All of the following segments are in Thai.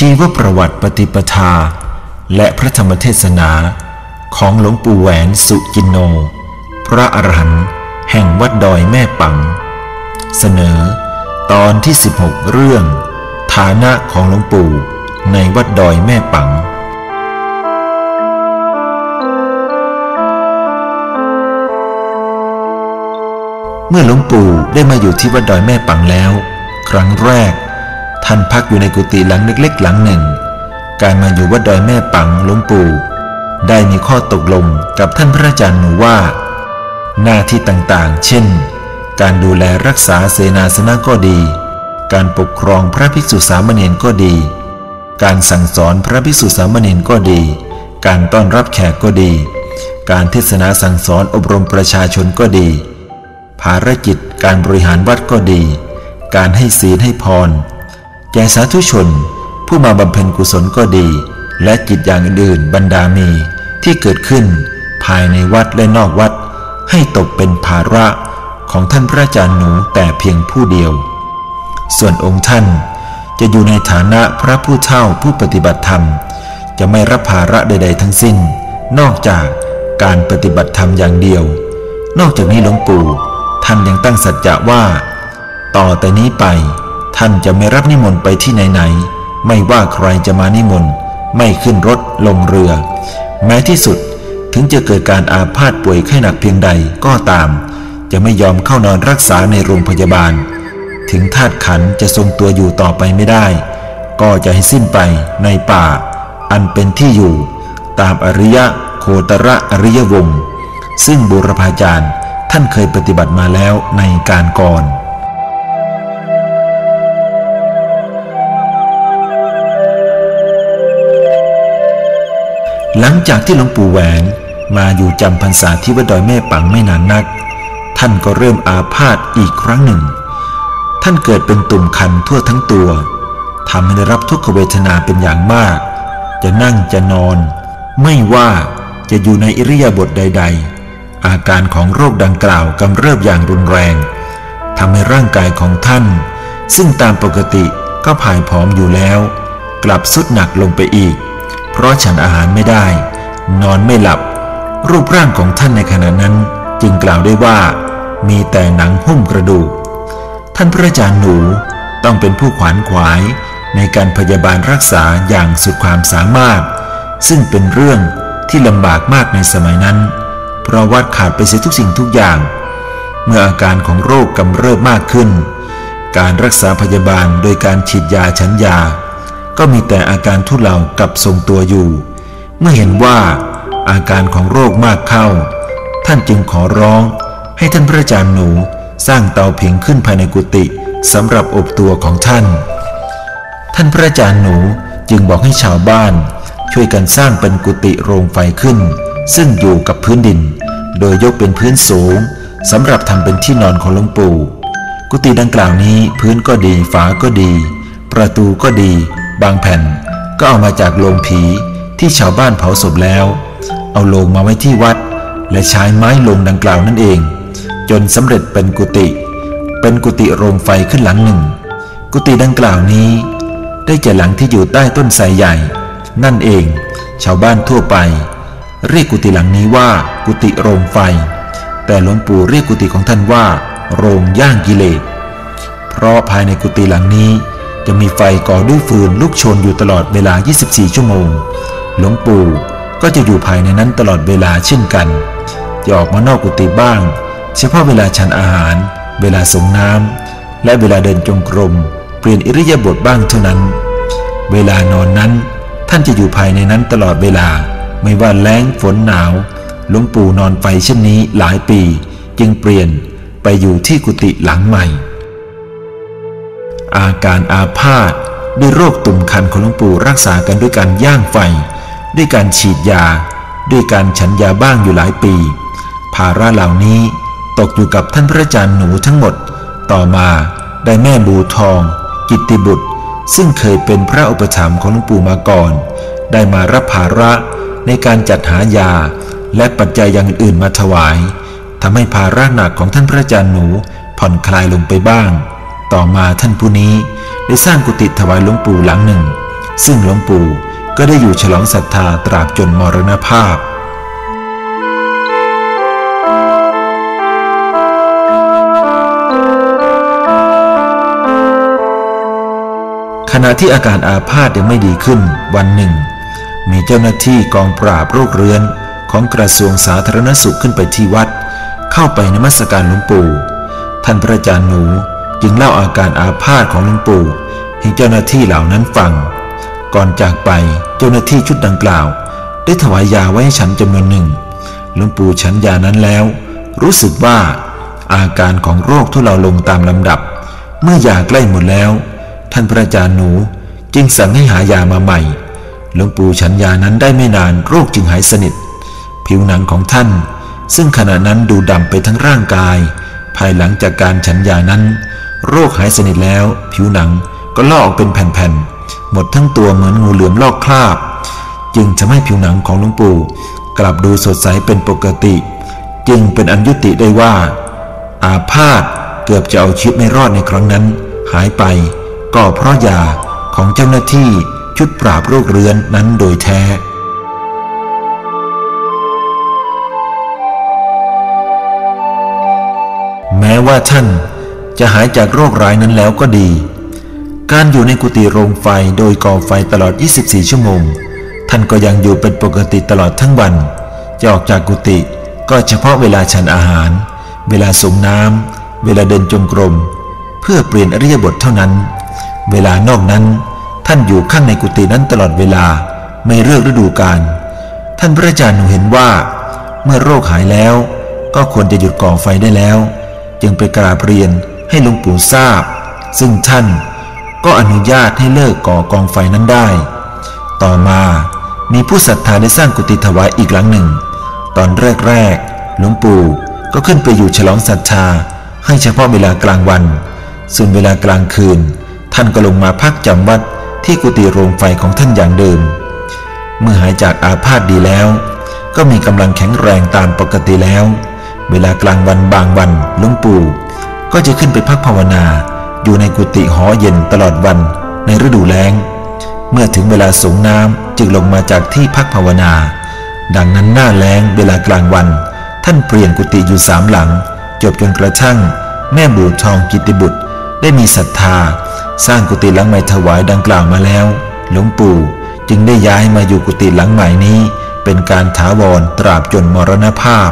ชีวประวัติปฏิปทา และพระธรรมเทศนาของหลวงปู่แหวนสุจินโน พระอรหันต์แห่งวัดดอยแม่ปัง เสนอ ตอนที่ 16 เรื่อง ฐานะของหลวงปู่ในวัดดอยแม่ปังเมื่อหลวงปู่ได้มาอยู่ที่วัดดอยแม่ปังแล้ว ครั้งแรก ท่านพักอยู่ในกุฏิหลังเล็กๆ หลังหนึ่ง การมาอยู่วัดดอยแม่ปังหลวงปู่ ได้มีข้อตกลงกับท่านพระอาจารย์หนูว่า หน้าที่ต่างๆ เช่น การดูแลรักษาเสนาสนะก็ดี การปกครองพระภิกษุสามเณรก็ดี การสั่งสอนพระภิกษุสามเณรก็ดี การต้อนรับแขกก็ดี การเทศนาสั่งสอนอบรมประชาชนก็ดี ภารกิจการบริหารวัดก็ดี การให้ศีลให้พร แก่สาธุชน ผู้มาบำเพ็ญกุศลก็ดี และกิจอย่างอื่นๆบรรดามีที่เกิดขึ้น ภายในวัดและนอกวัด ให้ตกเป็นภาระของท่านพระอาจารย์หนูแต่เพียงผู้เดียว ส่วนองค์ท่านจะอยู่ในฐานะพระผู้เฒ่าผู้ปฏิบัติธรรม จะไม่รับภาระใด ๆ ทั้งสิ้น นอกจากการปฏิบัติธรรมอย่างเดียว นอกจากนี้หลวงปู่ท่านยังตั้งสัจจะว่า ต่อแต่นี้ไป ท่านจะไม่รับนิมนต์ไปที่ไหนๆไม่ว่าใครจะมานิมนต์ ไม่ขึ้นรถลงเรือ แม้ที่สุดถึงจะเกิดการอาพาธป่วยไข้หนักเพียงใดก็ตาม จะไม่ยอมเข้านอนรักษาในโรงพยาบาล ถึงธาตุขันจะทรงตัวอยู่ต่อไปไม่ได้ ก็จะให้สิ้นไปในป่า อันเป็นที่อยู่ ตามอริยะโคตระอริยวงศ์ซึ่งบุรพาจารย์ท่านเคยปฏิบัติมาแล้วในการก่อน ลังจากที่หลวงปู่แหวนมาอยู่จำพรรษาที่วัดดอยแม่ปังไม่นานนัก ท่านก็เริ่มอาพาธอีกครั้งหนึ่ง ท่านเกิดเป็นตุ่มคันทั่วทั้งตัวทำให้ได้รับทุกขเวทนาเป็นอย่างมาก จะนั่งจะนอน ไม่ว่าจะอยู่ในอิริยาบถใด ๆ อาการของโรคดังกล่าวกำเริบอย่างรุนแรงทำให้ร่างกายของท่าน ซึ่งตามปกติก็ผายผอมอยู่แล้ว กลับสุดหนักลงไปอีก เพราะฉันอาหารไม่ได้ นอนไม่หลับ รูปร่างของท่านในขณะนั้นจึงกล่าวได้ว่า มีแต่หนังหุ้มกระดูก ท่านพระอาจารย์หนูต้องเป็นผู้ขวานขวายในการพยาบาลรักษาอย่างสุดความสามารถ ซึ่งเป็นเรื่องที่ลำบากมากในสมัยนั้น เพราะวัดขาดไปเสียทุกสิ่งทุกอย่าง เมื่ออาการของโรคกำเริบมากขึ้น การรักษาพยาบาลโดยการฉีดยาชั้นยา ก็มีแต่อาการทุเลากับทรงตัวอยู่ เมื่อเห็นว่าอาการของโรคมากเข้า ท่านจึงขอร้องให้ท่านพระอาจารย์หนูสร้างเตาผิงขึ้นภายในกุฏิสำหรับอบตัวของท่าน ท่านพระอาจารย์หนูจึงบอกให้ชาวบ้าน ช่วยกันสร้างเป็นกุฏิโรงไฟขึ้น ซึ่งอยู่กับพื้นดิน โดยยกเป็นพื้นสูงสำหรับทำเป็นที่นอนของหลวงปู่ กุฏิดังกล่าวนี้พื้นก็ดีฝาก็ดี ประตูก็ดี บางแผ่นก็เอามาจากโรงผีที่ชาวบ้านเผาศพแล้ว เอาโลงมาไว้ที่วัด และใช้ไม้ลงดังกล่าวนั่นเอง จนสำเร็จเป็นกุฏิเป็นกุฏิโรงไฟขึ้นหลังหนึ่ง กุฏิดังกล่าวนี้ ได้แก่หลังที่อยู่ใต้ต้นไทรใหญ่ นั่นเอง ชาวบ้านทั่วไป เรียกกุฏิหลังนี้ว่ากุฏิโรงไฟ แต่หลวงปู่เรียกกุฏิของท่านว่า โรงย่างกิเลสเพราะภายในกุฏิหลังนี้ จะมีไฟก่อด้วยฟืนลุกโชนอยู่ตลอดเวลา 24 ชั่วโมง หลวงปู่ก็จะอยู่ภายในนั้นตลอดเวลาเช่นกัน จะออกมานอกกุฏิบ้าง เฉพาะเวลาฉันอาหาร เวลาส่งน้ำ และเวลาเดินจงกรม เปลี่ยนอิริยาบถบ้างเท่านั้น เวลานอนนั้น ท่านจะอยู่ภายในนั้นตลอดเวลา ไม่ว่าแล้งฝนหนาว หลวงปู่นอนไฟเช่นนี้หลายปี จึงเปลี่ยนไปอยู่ที่กุฏิหลังใหม่ อาการอาพาธด้วยโรคตุ่มคันของหลวงปู่รักษากันด้วยการย่างไฟ ด้วยการฉีดยา ด้วยการฉันยาบ้างอยู่หลายปี ภาระเหล่านี้ตกอยู่กับท่านพระอาจารย์หนูทั้งหมด ต่อมาได้แม่บูทอง กิตติบุตร ซึ่งเคยเป็นพระอุปถัมภ์ของหลวงปู่มาก่อน ได้มารับภาระในการจัดหายาและปัจจัยอย่างอื่นมาถวายทำให้ภาระหนักของท่านพระอาจารย์หนูผ่อนคลายลงไปบ้าง ต่อมาท่านผู้นี้ได้สร้างกุฏิถวายหลวงปู่หลังหนึ่ง ซึ่งหลวงปู่ก็ได้อยู่ฉลองศรัทธาตราบจนมรณภาพ ขณะที่อาการอาพาธยังไม่ดีขึ้นวันหนึ่ง มีเจ้าหน้าที่กองปราบโรคเรื้อนของกระทรวงสาธารณสุขขึ้นไปที่วัด เข้าไปนมัสการหลวงปู่ ท่านพระอาจารย์หนู จึงเล่าอาการอาพาธของหลวงปู่ให้เจ้าหน้าที่เหล่านั้นฟัง ก่อนจากไปเจ้าหน้าที่ชุดดังกล่าว ได้ถวายยาไว้ให้ฉันจำนวนหนึ่งหลวงปู่ฉันยานั้นแล้ว รู้สึกว่าอาการของโรคทุเลาลงตามลำดับ เมื่อยาใกล้หมดแล้ว ท่านพระอาจารย์หนูจึงสั่งให้หายามาใหม่หลวงปู่ฉันยานั้นได้ไม่นานโรคจึงหายสนิท ผิวหนังของท่าน ซึ่งขณะนั้นดูดำไปทั้งร่างกาย ภายหลังจากการฉันยานั้น โรคหายสนิทแล้ว ผิวหนังก็ลอกออกเป็นแผ่นๆ หมดทั้งตัวเหมือนงูเหลือมลอกคราบ จึงทำให้ผิวหนังของหลวงปู่ กลับดูสดใสเป็นปกติ จึงเป็นอันยุติได้ว่า อาพาธเกือบจะเอาชีวิตไม่รอดในครั้งนั้น หายไป ก็เพราะยาของเจ้าหน้าที่ชุดปราบโรคเรื้อนนั้นโดยแท้แม้ว่าท่าน จะหายจากโรคร้ายนั้นแล้วก็ดี การอยู่ในกุฏิโรงไฟโดยก่อไฟตลอด 24 ชั่วโมง ท่านก็ยังอยู่เป็นปกติตลอดทั้งวัน จะออกจากกุฏิก็เฉพาะเวลาฉันอาหาร เวลาส่งน้ำ เวลาเดินจงกรม เพื่อเปลี่ยนอริยบทเท่านั้น เวลานอกนั้น ท่านอยู่ข้างในกุฏินั้นตลอดเวลา ไม่เลือกฤดูกาล ท่านพระอาจารย์หนูเห็นว่า เมื่อโรคหายแล้ว ก็ควรจะหยุดก่อไฟได้แล้ว จึงไปกราบเรียน ให้หลวงปู่ทราบ ซึ่งท่านก็อนุญาตให้เลิกก่อกองไฟนั้นได้ ต่อมามีผู้ศรัทธาได้สร้างกุฏิถวายอีกหลังหนึ่ง ตอนแรกๆหลวงปู่ก็ขึ้นไปอยู่ฉลองศรัทธาให้เฉพาะเวลากลางวัน ส่วนเวลากลางคืน ท่านก็ลงมาพักจำวัดที่กุฏิโรงไฟของท่านอย่างเดิม เมื่อหายจากอาพาธดีแล้ว ก็มีกำลังแข็งแรงตามปกติแล้ว เวลากลางวันบางวันหลวงปู่ ก็จะขึ้นไปพักภาวนา อยู่ในกุฏิหอเย็นตลอดวันในฤดูแล้ง เมื่อถึงเวลาสงน้ำจึงลงมาจากที่พักภาวนา ดังนั้นหน้าแล้งเวลากลางวัน ท่านเปลี่ยนกุฏิอยู่สามหลัง จบจนกระทั่ง แม่บูทองกิติบุตร ได้มีศรัทธา สร้างกุฏิหลังใหม่ถวายดังกล่าวมาแล้ว หลวงปู่จึงได้ย้ายมาอยู่กุฏิหลังใหม่นี้ เป็นการถาวรตราบจนมรณภาพ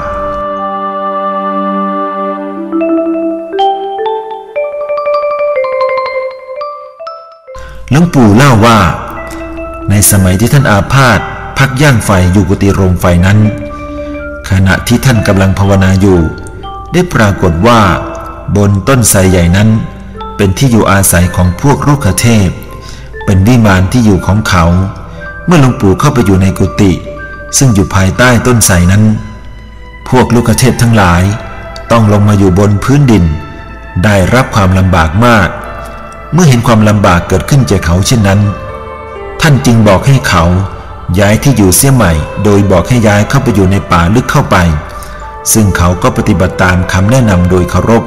หลวงปู่เล่าว่า ในสมัยที่ท่านอาพาธพักย่างไฟอยู่กุฏิโรงไฟนั้น ขณะที่ท่านกำลังภาวนาอยู่ ได้ปรากฏว่า บนต้นไทรใหญ่นั้น เป็นที่อยู่อาศัยของพวกลูกเทพ เป็นวิมานที่อยู่ของเขา เมื่อหลวงปู่เข้าไปอยู่ในกุฏิซึ่งอยู่ภายใต้ต้นไทรนั้น พวกลูกเทพทั้งหลาย ต้องลงมาอยู่บนพื้นดิน ได้รับความลำบากมาก เมื่อเห็นความลำบากเกิดขึ้นจากเขาเช่นนั้น ท่านจึงบอกให้เขาย้ายที่อยู่เสียใหม่ โดยบอกให้ย้ายเข้าไปอยู่ในป่าลึกเข้าไป ซึ่งเขาก็ปฏิบัติตามคำแนะนำโดยเคารพ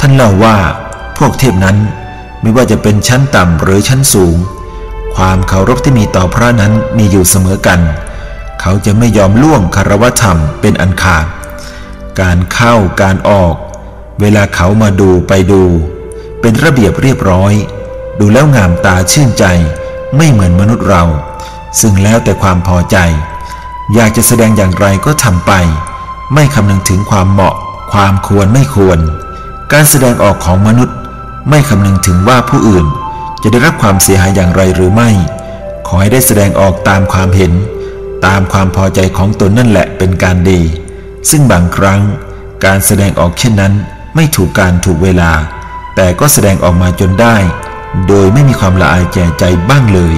ท่านเล่าว่า พวกเทพนั้นไม่ว่าจะเป็นชั้นต่ำหรือชั้นสูง ความเคารพที่มีต่อพระนั้นมีอยู่เสมอกัน เขาจะไม่ยอมล่วงคารวธรรมเป็นอันขาด การเข้าการออก เวลาเขามาดูไปดู เป็นระเบียบเรียบร้อย ดูแล้วงามตาชื่นใจ ไม่เหมือนมนุษย์เรา ซึ่งแล้วแต่ความพอใจ อยากจะแสดงอย่างไรก็ทำไป ไม่คำนึงถึงความเหมาะ ความควรไม่ควร การแสดงออกของมนุษย์ ไม่คำนึงถึงว่าผู้อื่น จะได้รับความเสียหายอย่างไรหรือไม่ ขอให้ได้แสดงออกตามความเห็น ตามความพอใจของตนนั่นแหละเป็นการดี ซึ่งบางครั้ง การแสดงออกเช่นนั้นไม่ถูกการถูกเวลา แต่ก็แสดงออกมาจนได้ โดยไม่มีความละอายแก่ใจบ้างเลย